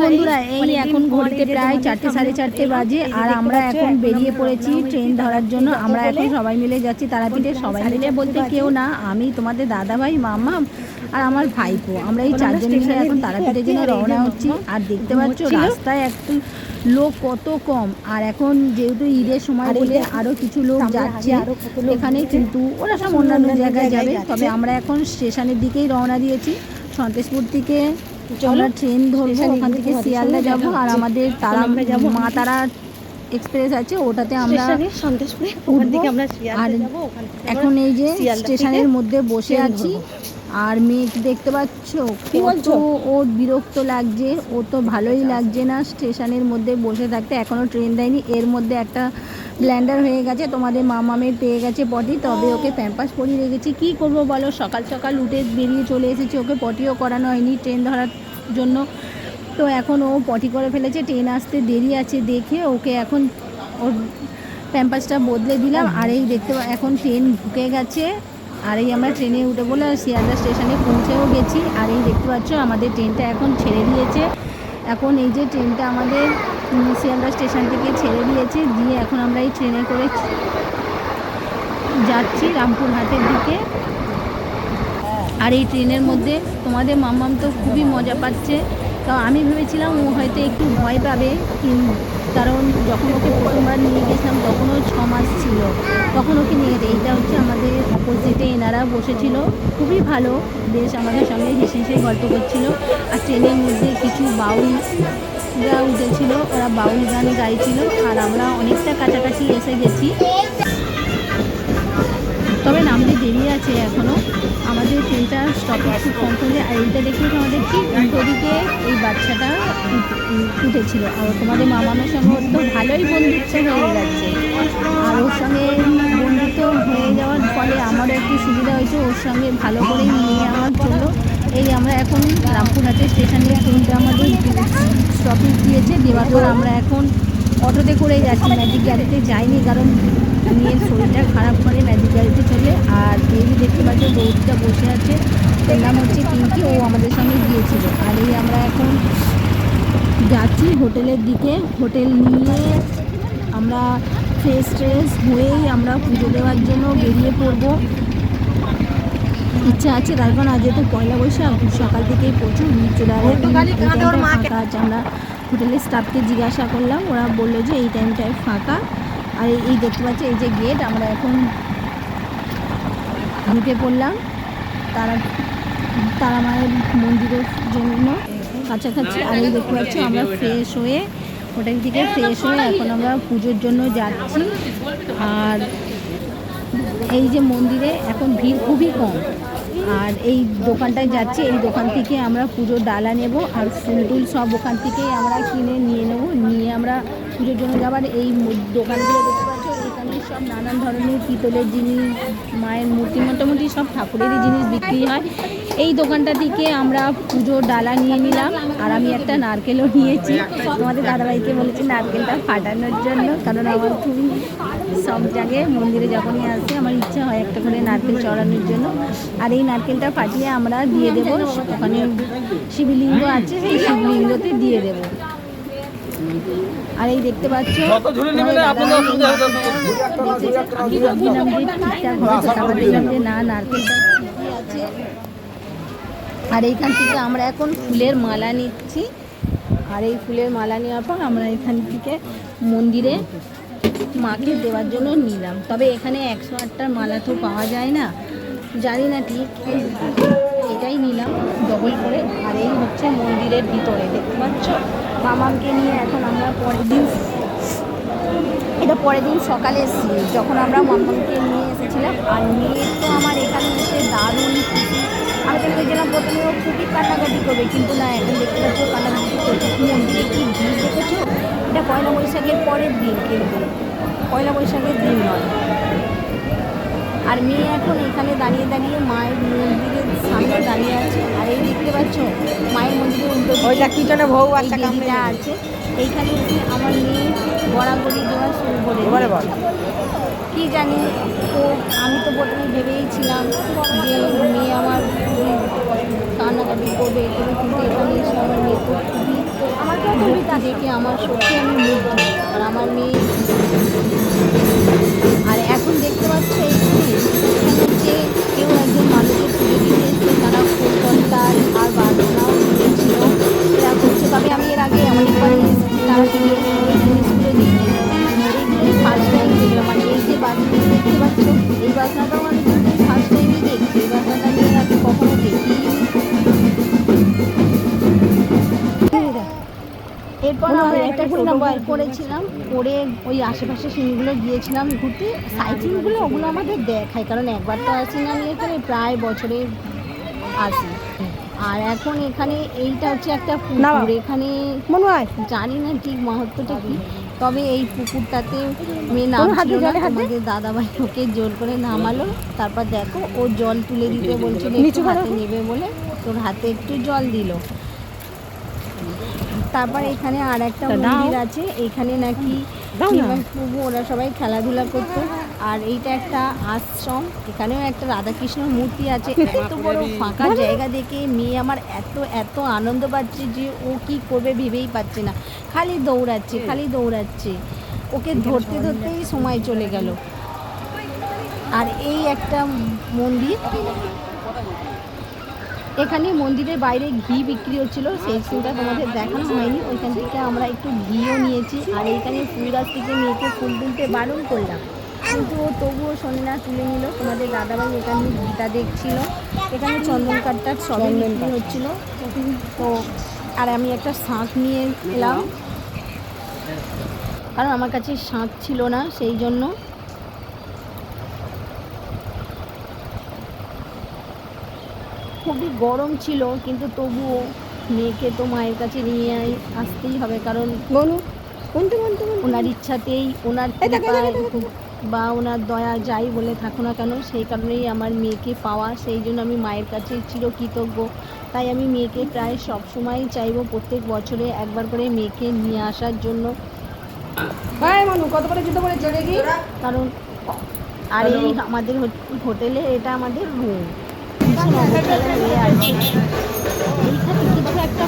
বন্ধুরা এই এখন ঘড়িতে প্রায় চারটে সাড়ে চারটে বাজে আর আমরা এখন বেরিয়ে পড়েছি ট্রেন ধরার জন্য। আমরা এখন সবাই মিলে যাচ্ছি তারাপীঠে। সবাই মিলে বলতে কেউ না আমি তোমাদের দাদা ভাই মামা আর আমার ভাইপো। আমরা এই চারজন মিলে এখন তারাপীঠের জন্য রওনা হচ্ছি। আর দেখতে পাচ্ছ রাস্তায় একটু লোক কত কম। আর এখন যেহেতু ঈদের সময় বলে আরও কিছু লোক যাচ্ছে এখানে কিন্তু ওরা সব অন্যান্য জায়গায় যাবে। তবে আমরা এখন স্টেশনের দিকেই রওনা দিয়েছি। সন্তেশপুর থেকে আমরা ট্রেন ধরবো ওখান থেকে শিয়ালদা যাব আর আমাদের তারা মা তারা এক্সপ্রেস আছে ওটাতে আমরা আর এখন এই যে স্টেশনের মধ্যে বসে আছি আর মেয়েকে দেখতে পাচ্ছ? কি কত বলছো? ওর বিরক্ত লাগছে ও তো ভালোই লাগছে না স্টেশনের মধ্যে বসে থাকতে এখনও ট্রেন দেয়নি। এর মধ্যে একটা ব্ল্যান্ডার হয়ে গেছে তোমাদের মামামের পেয়ে গেছে পটি তবে ওকে প্যাম্পাস পরিয়ে রেখেছি। কি করব বলো? সকাল সকাল উঠে বেরিয়ে চলে এসেছি ওকে পটিও করানো হয়নি। ট্রেন ধরার জন্য। তো এখন ও পটি করে ফেলেছে ট্রেন আসতে দেরি আছে দেখে ওকে এখন ওর প্যাম্পাসটা বদলে দিলাম। আর এই দেখতে পা- এখন ট্রেন ঢুকে গেছে। আর এই আমরা ট্রেনে উঠে বলে শিয়ালদা স্টেশনে পৌঁছেও গেছি। আর এই দেখতে পাচ্ছ আমাদের ট্রেনটা এখন ছেড়ে দিয়েছে। এখন এই যে ট্রেনটা আমাদের শিয়ালদা স্টেশন থেকে ছেড়ে দিয়েছে। দিয়ে এখন আমরা এই ট্রেনে করে যাচ্ছি রামপুরহাটের দিকে। আর এই ট্রেনের মধ্যে তোমাদের মাম্মাম তো খুবই মজা পাচ্ছে। তো আমি ভেবেছিলাম ও হয়তো একটু ভয় পাবে কারণ যখন ওকে প্রথমবার নিয়ে গেছিলাম তখনও ছ মাস ছিল। তখন ওকে নিয়ে গেছে। এইটা হচ্ছে আমাদের অপোজিটে এনারা বসেছিল। খুবই ভালো। বেশ আমাদের সঙ্গে হেসে হেসে গল্প করছিল। আর ট্রেনের মধ্যে কিছু বাউলরা উঠেছিল। ওরা বাউল গান গাইছিল। আর আমরা অনেকটা কাছাকাছি এসে গেছি। তবে নামতে দেরি আছে এখনও স্টপেজ খুব কম করে আর এইটা দেখে আমাদের ঠিক উল্টো দিকে এই বাচ্চাটা উঠ- উঠেছিল। আর তোমাদের মামামের সঙ্গে ওর তো ভালোই বন্ধুত্ব হয়ে যাচ্ছে আর ওর সঙ্গে বন্ধুত্ব হয়ে যাওয়ার ফলে আমারও একটু সুবিধা হয়েছে। ওর সঙ্গে ভালো করে নিয়ে আমার জন্য। এই আমরা এখন রামপুরহাটে স্টেশনে ট্রেনটা আমাদের স্টপেজ দিয়েছে। দেওয়ার পর আমরা এখন অটোতে করে যাচ্ছি। ম্যাজিক গাড়িতে যাইনি কারণ মেয়ের শরীরটা খারাপ করে ম্যাজিক গাড়িতে চলে। আর এই দেখতে পাচ্ছ, বৌদিটা বসে আছে। ওর নাম হচ্ছে পিঙ্কি ও আমাদের সঙ্গে গিয়েছিল। আর এই আমরা এখন যাচ্ছি হোটেলের দিকে। হোটেল নিয়ে আমরা ফ্রেশ ট্রেশ হয়েই আমরা পুজো দেওয়ার জন্য বেরিয়ে পড়ব। ইচ্ছা আছে তার কারণ আজ যেহেতু পয়লা বৈশাখ সকাল থেকেই প্রচুর ভিড় চলে আসে। আমরা হোটেলের স্টাফকে জিজ্ঞাসা করলাম ওরা বলল যে এই টাইমটায় ফাঁকা। আর এই- এই দেখতে পাচ্ছি এই যে গেট আমরা এখন ঢুকে পড়লাম। তারা তারা মায়ের মন্দিরের জন্য কাছাকাছি আর এই দেখতে পাচ্ছি আমরা ফ্রেশ হয়ে হোটেল থেকে ফ্রেশ হয়ে এখন আমরা পুজোর জন্য যাচ্ছি। আর এই যে মন্দিরে এখন ভিড় খুবই কম। আর এই দোকানটায় যাচ্ছি, এই দোকান থেকে আমরা পুজোর ডালা নেব আর ফুল টুল সব ওখান থেকেই আমরা কিনে নিয়ে নেব। নিয়ে আমরা পুজোর জন্য যাবার এই দোকানগুলো দেখতে পাচ্ছ, এখানে সব নানান ধরনের পিতলের জিনিস, মায়ের মূর্তি, মোটামুটি সব ঠাকুরেরই জিনিস বিক্রি হয়। এই দোকানটা থেকে আমরা পুজোর ডালা নিয়ে নিলাম আর আমি একটা নারকেলও নিয়েছি। আমাদের দাদাভাইকে বলেছি নারকেলটা ফাটানোর জন্য কারণ আমার খুবই সব জায়গায় মন্দিরে যখনই আসে আমার ইচ্ছা হয় একটা করে নারকেল চড়ানোর জন্য। আর এই নারকেলটা ফাটিয়ে আমরা দিয়ে দেবো ওখানে শিবলিঙ্গ আছে সেই শিবলিঙ্গতে দিয়ে দেবো। আর এই দেখতে পাচ্ছ ঠিকঠাক হবে না নারকেলটা আছে। আর এইখান থেকে আমরা এখন ফুলের মালা নিচ্ছি। আর এই ফুলের মালা নেওয়ার পর আমরা এখান থেকে মন্দিরে মাকে দেওয়ার জন্য নিলাম। তবে এখানে একশো আটটার মালা তো পাওয়া যায় না। জানি না ঠিক, এটাই নিলাম ডবল করে। আর এই হচ্ছে মন্দিরের ভিতরে, দেখতে পাচ্ছ? মামাকে নিয়ে এখন আমরা পরের দিন এটা পরের দিন সকালে এসেছি। যখন আমরা মামাকে নিয়ে এসেছিলাম, আর মেয়ে তো আমার এখানে এসে দারুণ খুশি। আমি তো ভেবেছিলাম প্রথমে ও খুবই কান্নাকাটি করবে, কিন্তু না, এখন দেখতে পাচ্ছ ও কান্নাকাটি করছে। মন্দিরে কি ভিড় দেখেছ? এটা পয়লা বৈশাখের পরের দিন কিন্তু। পয়লা বৈশাখের দিন নয়। আর মেয়ে এখন এখানে দাঁড়িয়ে দাঁড়িয়ে মায়ের মন্দিরের সামনে দাঁড়িয়ে আছে। আর এই দেখতে পাচ্ছ মায়ের মন্দিরের উল্টো ওইটা কি জন্য বউ বাচ্চা কামড়ে আছে। এইখানে এসে আমার মেয়ে গড়াগড়ি দেওয়া শুরু করে এবারে বল। কি জানি তো আমি তো প্রথমে ভেবেইছিলাম যে মেয়ে আমার কান্নাকাটি করবে এগুলো কিন্তু এখানে এসে আমার মেয়ে খুবই আমার ভক্তি দেখে আমার সত্যি আমি মুগ্ধ। আর আমার মেয়ে এরপর আমরা একটা নাম্বার করেছিলাম করে ওই আশেপাশে সিনগুলো গিয়েছিলাম ঘুরতে। সাইটিংগুলো ওগুলো আমাদের দেখায় কারণ একবার তো আসি না আমি এখানে প্রায় বছরে আসি। আর এখন এখানে এইটা হচ্ছে একটা পুকুর এখানে মনে হয়। জানি না ঠিক মাহাত্মটা কি তবে এই পুকুরটাতে মেয়ে নামছিল না। তোমাদের দাদাভাই ওকে জোর করে নামালো। তারপর দেখো ও জল তুলে দিতে বলছিল নিচু একটু হাতে নেবে বলে। তোর হাতে একটু জল দিল। তারপর এখানে আর একটা মন্দির আছে এখানে নাকি প্রভু ওরা সবাই খেলাধুলা করতো। আর এইটা একটা আশ্রম এখানেও একটা রাধাকৃষ্ণ মূর্তি আছে। এত বড় ফাঁকা জায়গা দেখে মেয়ে আমার এত এত আনন্দ পাচ্ছে যে ও কি করবে ভেবেই পাচ্ছে না। খালি দৌড়াচ্ছে খালি দৌড়াচ্ছে। ওকে ধরতে ধরতেই সময় চলে গেল। আর এই একটা মন্দির এখানে মন্দিরের বাইরে ঘি বিক্রি হচ্ছিল সেই সিনটা তোমাদের দেখানো হয়নি। ওইখান থেকে আমরা একটু ঘিও নিয়েছি আর এইখানে ফুল গাছ থেকে মেয়েকে ফুল তুলতে বারণ করলাম। কিন্তু ও তবুও শোনে না তুলে নিল। তোমাদের দাদাভাই এখানে গীতা দেখছিল। এখানে চন্দন কাঠটার সবই বিক্রি হচ্ছিল। তো আর আমি একটা শাঁখ নিয়ে এলাম। কারণ আমার কাছে শাঁখ ছিল না সেই জন্য খুবই গরম ছিল কিন্তু তবুও মেয়েকে তো মায়ের কাছে নিয়ে আসতেই হবে। কারণ ওনার ইচ্ছাতেই ওনার বা ওনার দয়া যাই বলে থাকো না কেন সেই কারণেই আমার মেয়েকে পাওয়া সেই জন্য আমি মায়ের কাছে চিরকৃতজ্ঞ। তাই আমি মেয়েকে প্রায় সব সময় চাইব প্রত্যেক বছরে একবার করে মেয়েকে নিয়ে আসার জন্য। কত করে জুতো পরে চড়ে গিয়ে কারণ আর এই আমাদের হোট- হোটেলে এটা আমাদের রুম কিছু একটা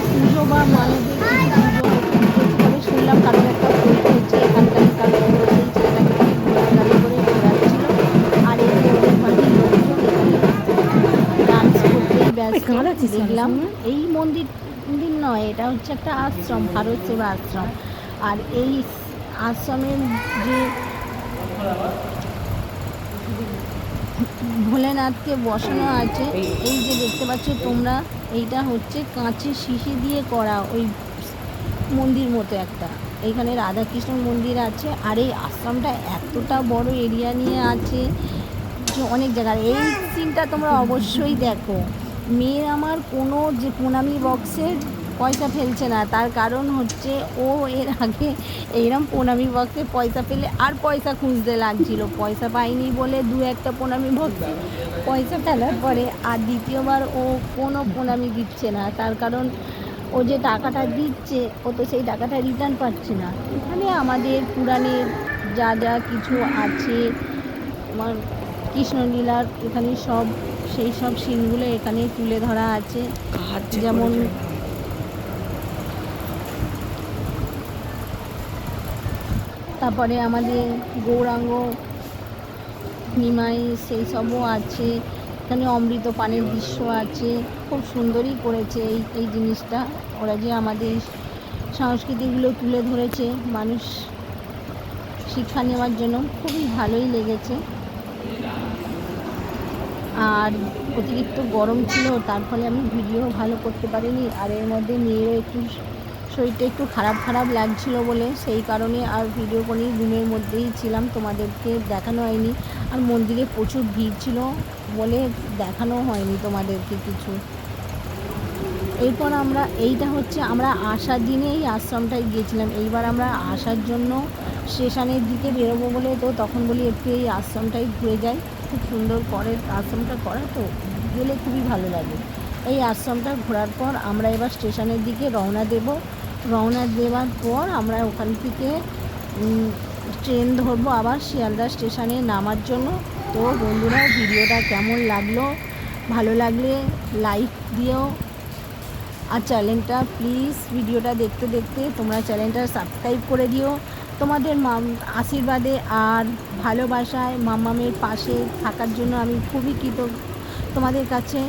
বা শুনলাম দেখলাম এই মন্দির মন্দির নয় এটা হচ্ছে একটা আশ্রম ভারত সেবা আশ্রম আর এই আশ্রমের যে ভোলেনাথকে বসানো আছে। এই যে দেখতে পাচ্ছ তোমরা, এইটা হচ্ছে কাঁচের শিশি দিয়ে করা ওই মন্দির মতো একটা। এইখানে রাধাকৃষ্ণ মন্দির আছে, আর এই আশ্রমটা এতটা বড় এরিয়া নিয়ে আছে অনেক জায়গার এই সিনটা তোমরা অবশ্যই দেখো। মেয়ে আমার কোনো যে প্রণামী বক্সের পয়সা ফেলছে না। তার কারণ হচ্ছে ও এর আগে এইরকম প্রণামী বক্সে পয়সা ফেলে আর পয়সা খুঁজতে লাগছিল। পয়সা পাইনি বলে দু একটা প্রণামী বক্সে পয়সা ফেলার পরে আর দ্বিতীয়বার ও কোনো প্রণামী দিচ্ছে না। তার কারণ ও যে টাকাটা দিচ্ছে ও তো সেই টাকাটা রিটার্ন পাচ্ছে না। এখানে আমাদের পুরাণের যা যা কিছু আছে আমার কৃষ্ণলীলার এখানে সব সেই সব সিনগুলো এখানে তুলে ধরা আছে। যেমন তারপরে আমাদের গৌরাঙ্গ, নিমাই, সেই সবও আছে। এখানে অমৃত পানের দৃশ্য আছে। খুব সুন্দরই করেছে এই এই জিনিসটা। ওরা যে আমাদের সংস্কৃতিগুলো তুলে ধরেছে মানুষ শিক্ষা নেওয়ার জন্য, খুবই ভালোই লেগেছে। আর অতিরিক্ত গরম ছিল, তার ফলে আমি ভিডিও ভালো করতে পারিনি। আর এর মধ্যে মেয়েরও একটু শরীরটা একটু খারাপ খারাপ লাগছিল বলে সেই কারণে আর ভিডিও করি রুমের মধ্যেই ছিলাম, তোমাদেরকে দেখানো হয়নি। আর মন্দিরে প্রচুর ভিড় ছিল বলে দেখানো হয়নি তোমাদেরকে কিছু। এরপর আমরা, এইটা হচ্ছে আমরা আসার দিনে এই আশ্রমটায় গিয়েছিলাম। এইবার আমরা আসার জন্য স্টেশনের দিকে বেরোবো বলে তো তখন বলি একটু এই আশ্রমটাই ঘুরে যাই। খুব সুন্দর করে আশ্রমটা করা তো গেলে খুবই ভালো লাগে। এই আশ্রমটা ঘোরার পর আমরা এবার স্টেশনের দিকে রওনা দেব। রওনা দেওয়ার পর আমরা ওখান থেকে ট্রেন ধরবো আবার শিয়ালদা স্টেশনে নামার জন্য। তো বন্ধুরা, ভিডিওটা কেমন লাগল? ভালো লাগলে লাইক দিও। আর চ্যানেলটা প্লিজ ভিডিওটা দেখতে দেখতে তোমরা চ্যানেলটা সাবস্ক্রাইব করে দিও। তোমাদের মাম, আশীর্বাদে আর ভালোবাসায় মামামের পাশে থাকার জন্য আমি খুবই কৃতজ্ঞ তোমাদের কাছে।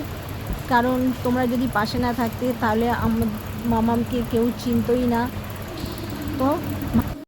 কারণ তোমরা যদি পাশে না থাকতে তাহলে আমার মামামকে কেউ চিনতই না। তো